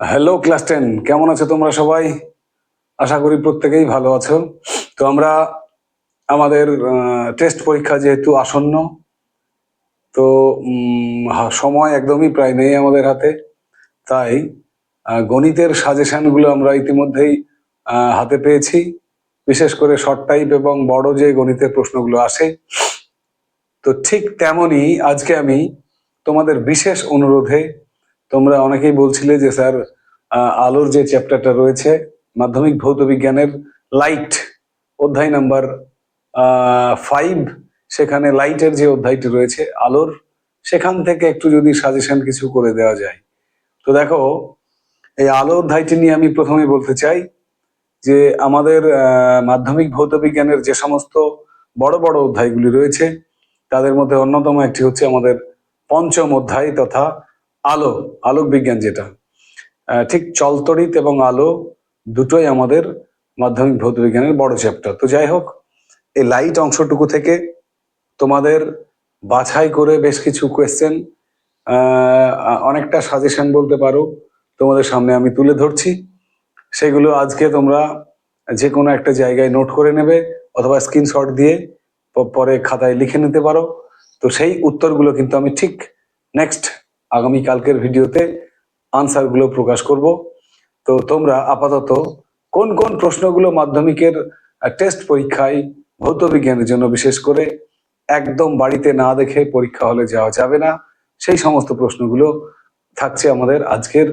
Hello class ten কেমন আছো তোমরা সবাই? আশা করি প্রত্যেকেই ভালো আছো। তো আমরা আমাদের টেস্ট পরীক্ষা যেহেতু আসন্ন, তো সময় একদমই প্রায় নেই আমাদের হাতে। তাই গণিতের সাজেশনগুলো আমরা ইতিমধ্যেই হাতে পেয়েছি। বিশেষ করে শর্ট টাইপ এবং বড় যে গণিতের প্রশ্নগুলো আসে। তো ঠিক তেমনই আজকে আমি তোমাদের বিশেষ অনুরোধে তোমরা অনেকেই বলছিলে যে, স্যার আলোর যে চ্যাপ্টারটা রয়েছে, মাধ্যমিক ভৌত বিজ্ঞানের লাইট অধ্যায় নাম্বার ফাইভ সেখানে লাইটের যে অধ্যায়টি রয়েছে, আলোর, সেখান থেকে একটু যদি সাজেশন কিছু করে দেওয়া যায়। তো দেখো, এই আলো অধ্যায়টি নিয়ে আমি প্রথমে বলতে চাই যে, আমাদের মাধ্যমিক ভৌত বিজ্ঞানের যে সমস্ত বড় বড় অধ্যায়গুলি রয়েছে, তাদের মধ্যে অন্যতম একটি হচ্ছে আমাদের পঞ্চম অধ্যায় তথা আলো, আলোক বিজ্ঞান যেটা। ঠিক চলতড়িৎ এবং আলো দুটোই আমাদের মাধ্যমিক ভৌত বিজ্ঞানের বড় চ্যাপ্টার তো যাই হোক, এই লাইট অংশটুকু থেকে তোমাদের বাছাই করে বেশ কিছু কোয়েশ্চেন অনেকটা সাজেশন বলতে পারো, তোমাদের সামনে আমি তুলে ধরছি। সেগুলো আজকে তোমরা যে কোনো একটা জায়গায় নোট করে নেবে অথবা স্ক্রিনশট দিয়ে পরে খাতায় লিখে নিতে পারো। তো সেই উত্তরগুলো কিন্তু আমি ঠিক নেক্সট আগামী কালকের ভিডিওতে আনসারগুলো প্রকাশ করব। তো তোমরা আপাতত কোন কোন প্রশ্নগুলো মাধ্যমিকের টেস্ট পরীক্ষায়, ভৌত বিজ্ঞানের জন্য বিশেষ করে একদম বাড়িতে না দেখে পরীক্ষা হলে যাওয়া যাবে না, সেই সমস্ত প্রশ্নগুলো থাকছে আমাদের আজকের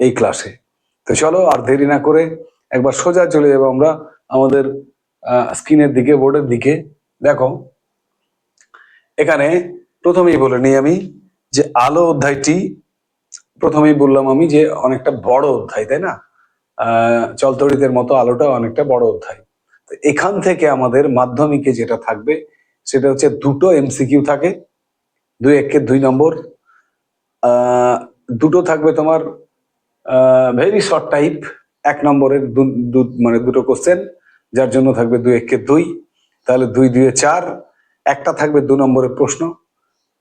এই ক্লাসে তো চলো আর দেরি না করে একবার সোজা চলে যাব আমরা আমাদের স্ক্রিনের দিকে, বোর্ডের দিকে। দেখো, এখানে প্রথমেই বলে নিই আমি যে আলো অধ্যায়টি প্রথমেই বললাম আমি যে অনেকটা বড় অধ্যায়, তাই না? আহ চলতড়িতের মতো আলোটা অনেকটা বড় অধ্যায়। তো এখান থেকে আমাদের মাধ্যমিকে যেটা থাকবে, সেটা হচ্ছে দুটো এমসিকিউ থাকে, দুই একে দুই নম্বর। দুটো থাকবে তোমার ভেরি শর্ট টাইপ এক নম্বরের মানে দুটো কোশ্চেন যার জন্য থাকবে দুই একে দুই। তাহলে দুই দুয়ে চার। একটা থাকবে দু নম্বরের প্রশ্ন।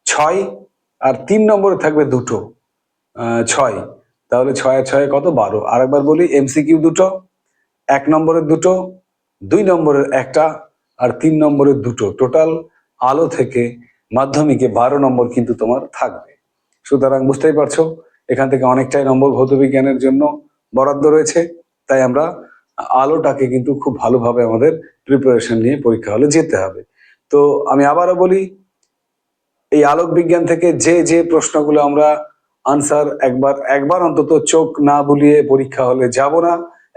ছয় আর তিন নম্বরে থাকবে দুটো ছয়। তাহলে ছয় ছয় কত? বারো। আর একবার বলি এমসিকিউ দুটো, এক নম্বরের দুটো, দুই নম্বরের একটা, আর তিন নম্বরের দুটো। টোটাল আলো থেকে মাধ্যমিকে বারো নম্বর কিন্তু তোমার থাকবে। সুতরাং বুঝতেই পারছ, এখান থেকে অনেকটাই নম্বর ভৌত বিজ্ঞানের জন্য বরাদ্দ রয়েছে। তাই আমরা আলোটাকে কিন্তু খুব ভালোভাবে আমাদের প্রিপারেশন নিয়ে পরীক্ষা হলে যেতে হবে। তো আমি আবারও বলি এই আলোক বিজ্ঞান থেকে যে যে প্রশ্নগুলো আমরা আনসার একবার একবার অন্তত চোখ না বুলিয়ে পরীক্ষা হলে যাব না,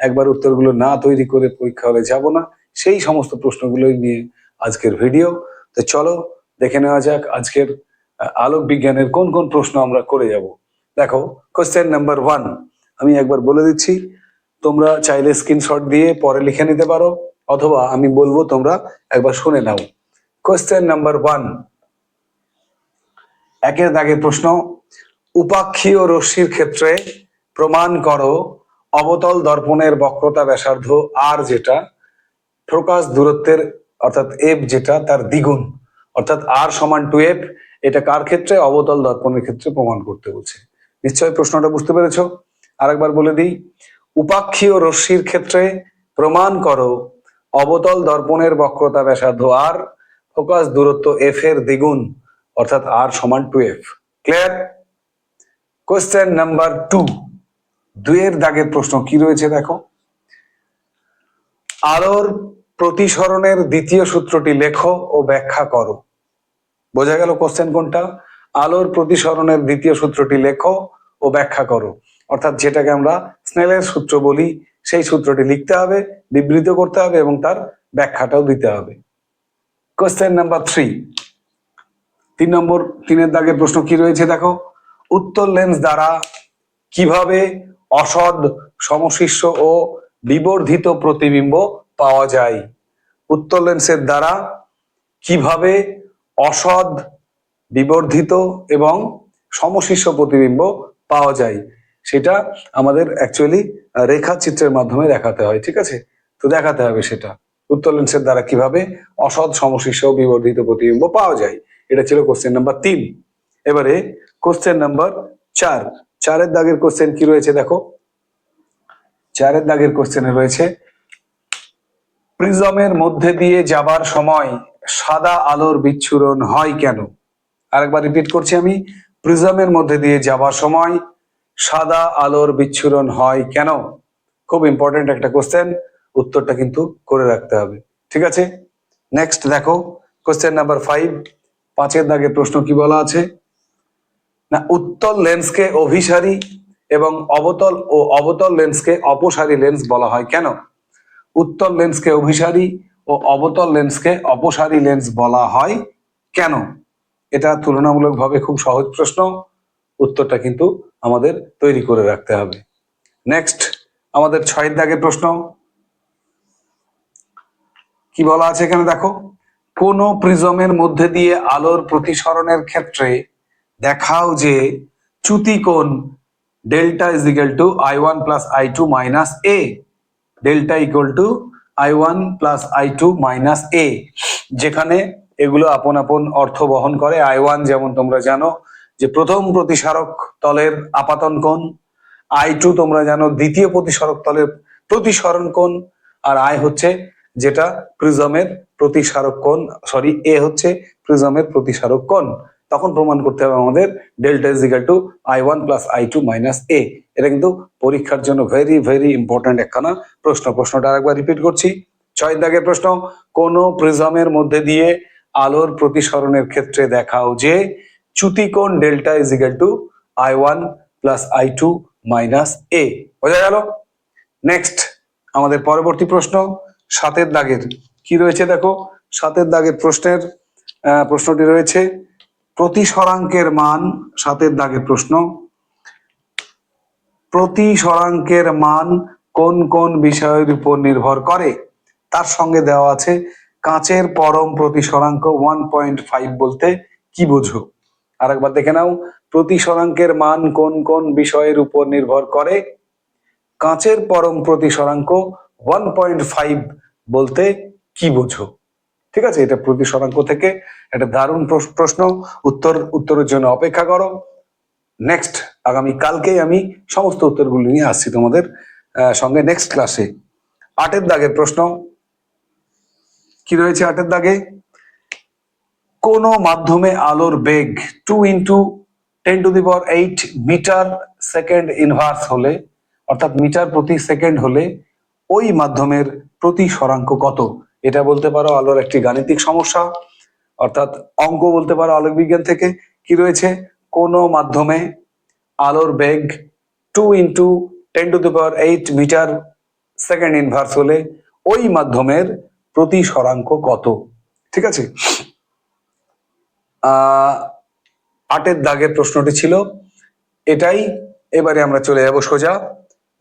একবার উত্তরগুলো না তৈরি করে পরীক্ষা হলে যাব না, সেই সমস্ত প্রশ্নগুলোই নিয়ে আজকের ভিডিও তো চলো, দেখে নেওয়া যাক আজকের আলোক বিজ্ঞানের কোন কোন প্রশ্ন আমরা করে যাব। দেখো কোশ্চেন নাম্বার ওয়ান আমি একবার বলে দিচ্ছি, তোমরা চাইলে স্ক্রিনশট দিয়ে পরে লিখে নিতে পারো, অথবা আমি বলব তোমরা একবার শুনে নাও। কোশ্চেন নাম্বার ওয়ান একের দাগের প্রশ্ন, উপাক্ষীয় রশ্মির ক্ষেত্রে প্রমাণ করো অবতল দর্পণের বক্রতা ব্যাসার্ধ আর যেটা, প্রকাশ দূরত্বের অর্থাৎ এফ যেটা তার দ্বিগুণ, অর্থাৎ আর সমান টু এফ এটা কার ক্ষেত্রে? অবতল দর্পণের ক্ষেত্রে প্রমাণ করতে বলছে। নিশ্চয় প্রশ্নটা বুঝতে পেরেছ? আরেকবার বলে দিই, উপাক্ষীয় রশ্মির ক্ষেত্রে প্রমাণ করো অবতল দর্পণের বক্রতা ব্যাসার্ধ আর ফোকাস দূরত্ব এফ এর দ্বিগুণ অর্থাৎ আর সমান two F clear question number two দুইয়ের দাগের প্রশ্ন কি রয়েছে দেখো? আলোর প্রতিসরণের দ্বিতীয় সূত্রটি লেখো ও ব্যাখ্যা করো। বোঝা গেল কোশ্চেন কোনটা? আলোর প্রতিসরণের দ্বিতীয় সূত্রটি লেখো ও ব্যাখ্যা করো। অর্থাৎ যেটাকে আমরা স্নেলের সূত্র বলি, সেই সূত্রটি লিখতে হবে, বিবৃত করতে হবে এবং তার ব্যাখ্যাটাও দিতে হবে। কোশ্চেন নাম্বার থ্রি তিন নম্বর তিনের দাগের প্রশ্ন কি রয়েছে দেখো? উত্তর লেন্স দ্বারা কীভাবে অসৎ সমশিষ্য ও বিবর্ধিত প্রতিবিম্ব পাওয়া যায়? উত্তর লেন্সের দ্বারা কীভাবে অসৎ, বিবর্ধিত এবং সমশিষ্য প্রতিবিম্ব পাওয়া যায়? সেটা আমাদের অ্যাকচুয়ালি রেখাচিত্রের মাধ্যমে দেখাতে হয়, ঠিক আছে? তো দেখাতে হবে সেটা। উত্তর লেন্সের দ্বারা কীভাবে অসৎ সমশিষ্য বিবর্ধিত প্রতিবিম্ব পাওয়া যায়? এটা ছিল কোশ্চেন নাম্বার তিন। এবারে কোশ্চেন নাম্বার চার। চারের দাগের কোশ্চেন কি রয়েছে দেখো? চারের দাগের কোশ্চেনে রয়েছে, প্রিজমের মধ্যে দিয়ে যাবার সময় সাদা আলোর বিচ্ছুরণ হয় কেন? আরেকবার রিপিট করছি আমি, প্রিজমের মধ্যে দিয়ে যাবার সময় সাদা আলোর বিচ্ছুরণ হয় কেন? খুব ইম্পর্টেন্ট একটা কোশ্চেন উত্তরটা কিন্তু করে রাখতে হবে। ঠিক আছে? নেক্সট দেখো কোশ্চেন নাম্বার ফাইভ পাঁচের দাগের প্রশ্ন কি বলা আছে? না, উত্তল লেন্সকে অভিসারী এবং অবতল ও অবতল লেন্সকে অপসারী লেন্স বলা হয় কেন? উত্তল লেন্সকে অভিসারী ও অবতল লেন্সকে অপসারী লেন্স বলা হয় কেন? এটা তুলনামূলকভাবে খুব সহজ প্রশ্ন। উত্তরটা কিন্তু আমাদের তৈরি করে রাখতে হবে। নেক্সট আমাদের ছয়ের দাগের প্রশ্ন। কি বলা আছে এখানে দেখো? কোন প্রিজমের মধ্যে দিয়ে আলোর প্রতিসরণের ক্ষেত্রে দেখাও যে চ্যুতি কোণ delta is equal to I one plus I two minus A. Delta equal to I one plus I two minus A. যেখানে এগুলো আপন আপন অর্থ বহন করে। আই ওয়ান যেমন তোমরা জানো যে প্রথম প্রতিসারক তলের আপাতন কোণ। আই টু তোমরা জানো দ্বিতীয় প্রতিসারক তলের প্রতিসরণ কোণ। আর আই হচ্ছে যেটা প্রিজমের প্রতিসারক কোণ সরি এ হচ্ছে প্রিজমের প্রতিসারক কোণ। তখন প্রমাণ করতে হবে আমাদের delta is to I one plus I two minus A এটা কিন্তু পরীক্ষার জন্য ভেরি ভেরি ইম্পর্ট্যান্ট একখানা প্রশ্ন। প্রশ্নটা আরেকবার রিপিট করছি। ছয় দাগের প্রশ্ন, কোন প্রিজমের মধ্যে দিয়ে আলোর প্রতিসরণের ক্ষেত্রে দেখাও যে চ্যুতিকোণ delta is to I one plus I two minus A বোঝা গেল? নেক্সট আমাদের পরবর্তী প্রশ্ন সাতের দাগের। কি রয়েছে দেখো? সাতের দাগের প্রশ্নের প্রশ্নটি রয়েছে, প্রতি প্রতিসরাঙ্কের মান সাতের দাগের প্রশ্ন। প্রতিসরাঙ্কের মান কোন কোন বিষয়ের উপর নির্ভর করে? তার সঙ্গে দেওয়া আছে, কাঁচের পরম প্রতিসরাঙ্ক ওয়ান পয়েন্ট ফাইভ বলতে কি বোঝো? আরেকবার দেখে নাও প্রতিসরাঙ্কের মান কোন কোন বিষয়ের উপর নির্ভর করে? কাঁচের পরম প্রতিসরাঙ্ক ওয়ান পয়েন্ট ফাইভ বলতে কি বোঝো? ঠিক আছে? এটা প্রতিসরাঙ্ক থেকে একটা দারুণ প্রশ- প্রশ্ন। উত্তর, উত্তরের জন্য অপেক্ষা করো। নেক্সট আগামী কালকেই আমি সমস্ত উত্তরগুলো নিয়ে আসছি তোমাদের সঙ্গে নেক্সট ক্লাসে আটের দাগের প্রশ্ন। কি রয়েছে আটের দাগে? কোন মাধ্যমে আলোর বেগ two into ten to the power eight metre second inverse হলে, অর্থাৎ মিটার প্রতি সেকেন্ড হলে ওই মাধ্যমের প্রতি সরাঙ্ক কত? এটা বলতে পারো আলোর একটি গাণিতিক সমস্যা, অর্থাৎ অঙ্ক বলতে পারো আলোক বিজ্ঞান থেকে। কি রয়েছে? কোন মাধ্যমে আলোর বেগ two into ten to the power eight metre second inverse হলে ওই মাধ্যমের প্রতি সরাঙ্ক কত? ঠিক আছে? আহ, আটের দাগের প্রশ্নটি ছিল। এটাই এবারে আমরা চলে যাব সোজা।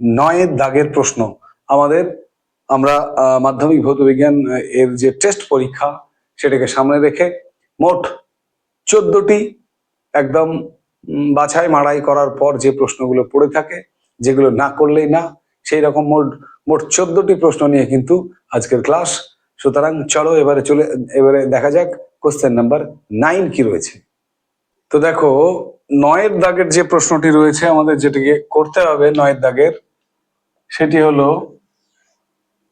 নয়ের দাগের প্রশ্ন। আমাদের, আমরা মাধ্যমিক ভৌত বিজ্ঞান এর যে টেস্ট পরীক্ষা, সেটাকে সামনে রেখে মোট চোদ্দটি একদম বাছাই মাড়াই করার পর যে প্রশ্নগুলো পড়ে থাকে, যেগুলো না করলেই না, সেই রকম মোট মোট চোদ্দটি প্রশ্ন নিয়ে কিন্তু আজকের ক্লাস সুতরাং চলো এবারে চলে, এবারে দেখা যাক কোশ্চেন নাম্বার নাইন কি রয়েছে। তো দেখো, নয়ের দাগের যে প্রশ্নটি রয়েছে আমাদের যেটাকে করতে হবে, নয়ের দাগের, সেটি হলো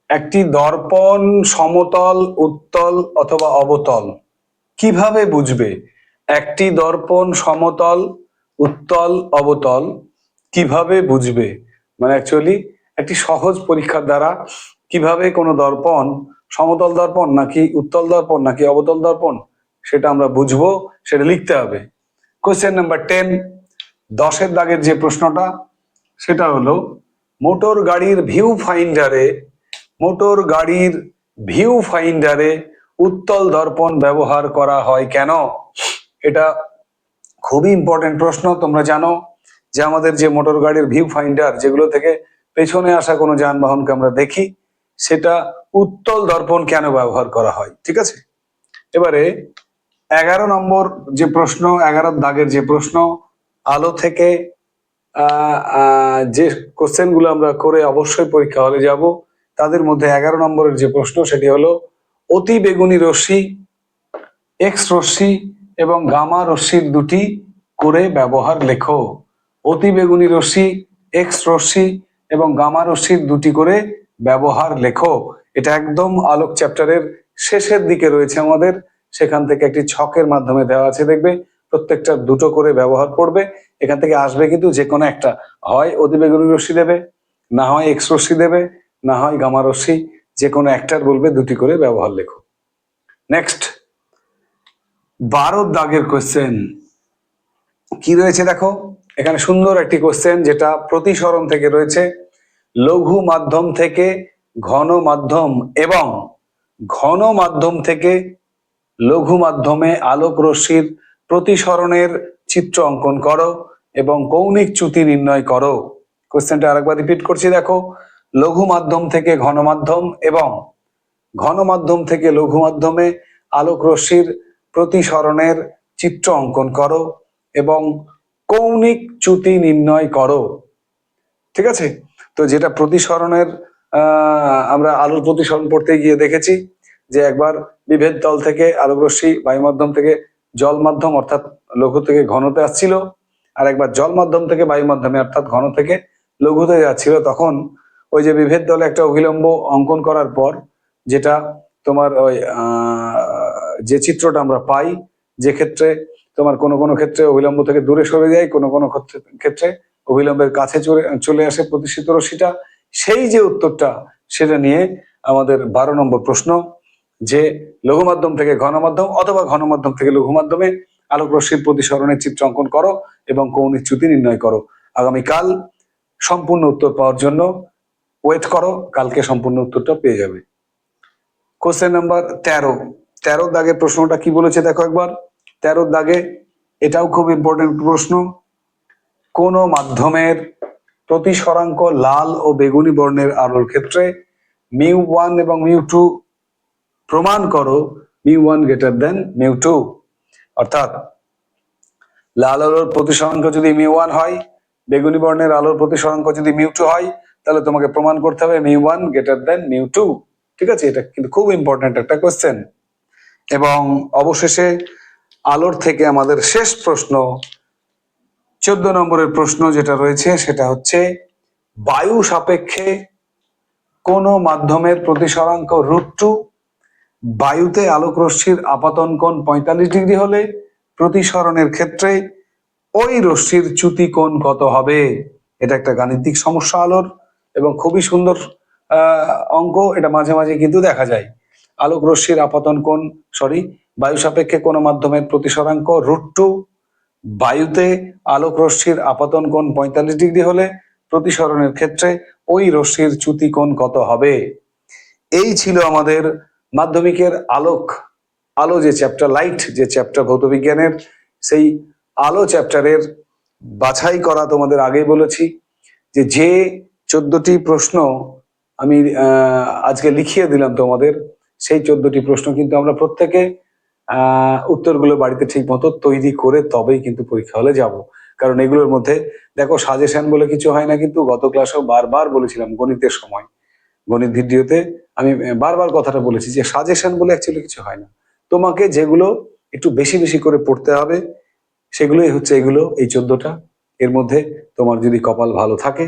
একটি দর্পণ, সমতল, উত্তল অথবা অবতল। কীভাবে বুঝবে? একটি দর্পণ, সমতল, উত্তল, অবতল কীভাবে বুঝবে? মানে অ্যাকচুয়ালি একটি সহজ পরীক্ষার দ্বারা কীভাবে কোনো দর্পণ, সমতল দর্পণ নাকি উত্তল দর্পণ নাকি অবতল দর্পণ, সেটা আমরা বুঝব, সেটা লিখতে হবে। কোশ্চেন নাম্বার টেন দশের দাগের যে প্রশ্নটা, সেটা হলো, মোটর গাড়ির ভিউ ফাইন্ডারে মোটর গাড়ির ভিউ ফাইন্ডারে উত্তল দর্পণ ব্যবহার করা হয় কেন? এটা খুবই ইম্পর্টেন্ট প্রশ্ন, তোমরা জানো যে আমাদের যে মোটর গাড়ির ভিউ ফাইন্ডার যেগুলো থেকে পেছনে আসা কোনো যানবাহনকে আমরা দেখি, সেটা উত্তল দর্পণ কেন ব্যবহার করা হয়, ঠিক আছে? এবারে এগারো নম্বর যে প্রশ্ন, এগারো দাগের যে প্রশ্ন, আলো থেকে যে কোশ্চেনগুলো আমরা করে অবশ্যই পরীক্ষা হলে যাব। তাদের মধ্যে এগারো নম্বরের যে প্রশ্ন, সেটি হলো, অতি বেগুনি রশ্মি এক্স রশ্মি এবং গামা রশ্মির দুটি করে ব্যবহার লেখো। অতি বেগুনি রশ্মি এক্স রশ্মি এবং গামা রশ্মির দুটি করে ব্যবহার লেখো। এটা একদম আলোক চ্যাপ্টারের শেষের দিকে রয়েছে আমাদের। সেখান থেকে একটি ছকের মাধ্যমে দেওয়া আছে, দেখবে? প্রত্যেকটা দুটো করে ব্যবহার করবে এখান থেকে আসবে কিন্তু যে কোনো একটা। হয় অতিবেগুনি রশ্মি দেবে, না হয় এক্স রশ্মি দেবে না হয় গামা রশ্মি, যে কোনো একটার বলবে দুটি করে ব্যবহার লেখো। নেক্সট বারো দাগের কোশ্চেন কি রয়েছে দেখো? এখানে সুন্দর একটি কোশ্চেন যেটা প্রতিসরণ থেকে রয়েছে। লঘু মাধ্যম থেকে ঘন মাধ্যম এবং ঘন মাধ্যম থেকে লঘু মাধ্যমে আলোক রশ্মির প্রতিসরণের চিত্র অঙ্কন করো এবং কৌণিক চ্যুতি নির্ণয় করো। কোশ্চেনটা আরেকবার রিপিট করছি দেখো। লঘু মাধ্যম থেকে ঘন মাধ্যম এবং ঘন মাধ্যম থেকে লঘু মাধ্যমে আলোক রশ্মির প্রতিসরণের চিত্র অঙ্কন করো এবং কৌণিক চ্যুতি নির্ণয় করো। ঠিক আছে? তো যেটা প্রতিসরণের আমরা আলোর প্রতিসরণ পড়তে গিয়ে দেখেছি যে একবার বিভেদ তল থেকে আলোক রশ্মি বায়ু মাধ্যম থেকে জল মাধ্যম অর্থাৎ লঘু থেকে ঘনতে আসছিল, আর একবার জল মাধ্যম থেকে বায়ু মাধ্যমে অর্থাৎ ঘন থেকে লঘুতে যাচ্ছিল, তখন ওই যে বিভেদ দলে একটা অভিলম্ব অঙ্কন করার পর যেটা তোমার ওই যে চিত্রটা আমরা পাই, যে ক্ষেত্রে তোমার কোনো কোনো ক্ষেত্রে অভিলম্ব থেকে দূরে সরে যায়, কোনো কোনো ক্ষেত্রে- অভিলম্বের কাছে চলে আসে প্রতিষ্ঠিত রশ্মিটা। সেই যে উত্তরটা, সেটা নিয়ে আমাদের বারো নম্বর প্রশ্ন, যে লঘু মাধ্যম থেকে ঘন মাধ্যম অথবা ঘন মাধ্যম থেকে লঘু মাধ্যমে আলোক রশ্মির প্রতিসরণের চিত্র অঙ্কন করো এবং কৌণিক চ্যুতি নির্ণয় করো। আগামীকাল সম্পূর্ণ উত্তর পাওয়ার জন্য ওয়েট করো, কালকে সম্পূর্ণ উত্তরটা পেয়ে যাবে। কোশ্চেন নাম্বার তেরো। তেরো দাগের প্রশ্নটা কি বলেছে দেখো একবার। তেরো দাগে এটাও খুব ইম্পর্টেন্ট প্রশ্ন। কোন মাধ্যমের প্রতিসরাঙ্ক লাল ও বেগুনি বর্ণের আলোর ক্ষেত্রে মিউ ওয়ান এবং মিউ টু প্রমাণ করো mu one greater than mu two অর্থাৎ লাল আলোর প্রতিসরাঙ্ক যদি মিউ ওয়ান হয়, বেগুনি বর্ণের আলোর প্রতিসরাঙ্ক যদি মিউ টু হয় তাহলে তোমাকে প্রমাণ করতে হবে mu one greater than mu two ঠিক আছে? এটা কিন্তু খুব ইম্পর্টেন্ট একটা কোশ্চেন এবং অবশেষে আলোর থেকে আমাদের শেষ প্রশ্ন, চোদ্দ নম্বরের প্রশ্ন যেটা রয়েছে সেটা হচ্ছে, বায়ু সাপেক্ষে কোন মাধ্যমের প্রতিসরাঙ্ক রুট টু বায়ুতে আলোক রশ্মির আপাতন কোণ পঁয়তাল্লিশ ডিগ্রি হলে প্রতিসরণের ক্ষেত্রে ওই রশ্মির চ্যুতি কোণ কত হবে? এটা একটা গাণিতিক সমস্যা আলোর। এবং খুবই সুন্দর অঙ্ক এটা মাঝে মাঝে কিন্তু দেখা যায়। আলোক রশ্মির আপাতন কোণ সরি বায়ু সাপেক্ষে কোন মাধ্যমের প্রতিসরাঙ্ক রুট টু বায়ুতে আলোক রশ্মির আপাতন কোণ পঁয়তাল্লিশ ডিগ্রি হলে প্রতিসরণের ক্ষেত্রে ওই রশ্মির চ্যুতি কোণ কত হবে? এই ছিল আমাদের মাধ্যমিকের আলোক, আলো যে চ্যাপ্টার লাইট যে চ্যাপ্টার ভৌতবিজ্ঞানের, সেই আলো চ্যাপ্টারের বাছাই করা তোমাদের আগেই বলেছি যে যে চোদ্দটি প্রশ্ন আমি আজকে লিখিয়ে দিলাম তোমাদের। সেই চোদ্দটি প্রশ্ন কিন্তু আমরা প্রত্যেকে উত্তরগুলো বাড়িতে ঠিক মতো তৈরি করে তবেই কিন্তু পরীক্ষা হলে যাব। কারণ এগুলোর মধ্যে, দেখো, সাজেশন বলে কিছু হয় না কিন্তু গত ক্লাসেও বারবার বলেছিলাম গণিতের সময়। গণিত ভিডিওতে আমি বারবার কথাটা বলেছি যে সাজেশন বলে অ্যাকচুয়ালি কিছু হয় না। তোমাকে যেগুলো একটু বেশি বেশি করে পড়তে হবে, সেগুলোই হচ্ছে এগুলো, এই চোদ্দটা। এর মধ্যে তোমার যদি কপাল ভালো থাকে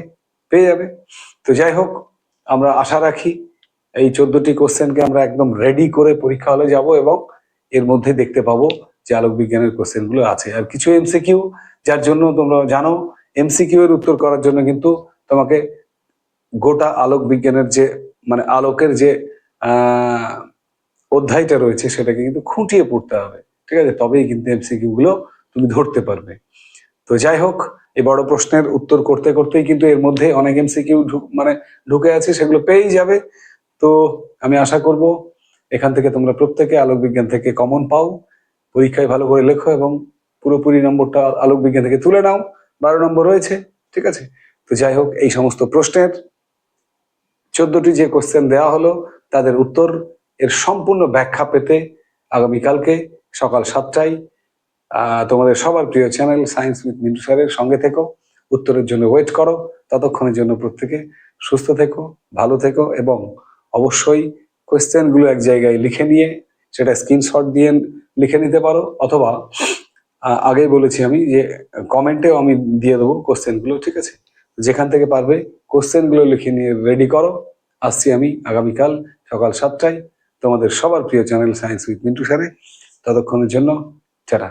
পেয়ে যাবে। তো যাই হোক, আমরা আশা রাখি এই চোদ্দটি কোশ্চেনকে আমরা একদম রেডি করে পরীক্ষা হলে যাব এবং এর মধ্যে দেখতে পাবো যে আলোক বিজ্ঞানের কোশ্চেনগুলো আছে। আর কিছু এমসিকিউ যার জন্য তোমরা জানো এমসিকিউ এর উত্তর করার জন্য কিন্তু তোমাকে গোটা আলোক বিজ্ঞানের যে মানে আলোকের যে অধ্যায়টা রয়েছে, সেটাকে কিন্তু খুঁটিয়ে পড়তে হবে। ঠিক আছে? তবেই কিন্তু এমসিকিউ গুলো তুমি ধরতে পারবে। তো যাই হোক, এই বড় প্রশ্নের উত্তর করতে করতেই কিন্তু এর মধ্যে অনেক এমসিকিউ মানে ঢুকে আছে, সেগুলো পেয়েই যাবে। তো আমি আশা করব এখান থেকে তোমরা প্রত্যেকে আলোক বিজ্ঞান থেকে কমন পাও। পরীক্ষায় ভালো করে লেখো এবং পুরোপুরি নম্বরটা আলোক বিজ্ঞান থেকে তুলে নাও। বারো নম্বর রয়েছে, ঠিক আছে? তো যাই হোক, এই সমস্ত প্রশ্নের চোদ্দটি যে কোশ্চেন দেওয়া হলো, তাদের উত্তর এর সম্পূর্ণ ব্যাখ্যা পেতে আগামীকালকে সকাল সাতটায় তোমাদের সবার প্রিয় চ্যানেল সায়েন্স উইথ মিন্টু স্যারের সঙ্গে থেকো, উত্তরের জন্য ওয়েট করো, ততক্ষণের জন্য প্রত্যেকে সুস্থ থেকো, ভালো থেকো এবং অবশ্যই কোয়েশ্চেনগুলো এক জায়গায় লিখে নিয়ে সেটা স্ক্রিনশট দিয়ে লিখে নিতে পারো অথবা আগেই বলেছি আমি যে কমেন্টেও আমি দিয়ে দেবো কোশ্চেনগুলো ঠিক আছে? যেখান থেকে পারবে কোশ্চেনগুলো লিখে নিয়ে রেডি করো। আসছি আমি আগামীকাল সকাল সাতটায় তোমাদের সবার প্রিয় চ্যানেল সায়েন্স উইথ মিন্টু স্যারে। ততক্ষণের জন্য, টাটা।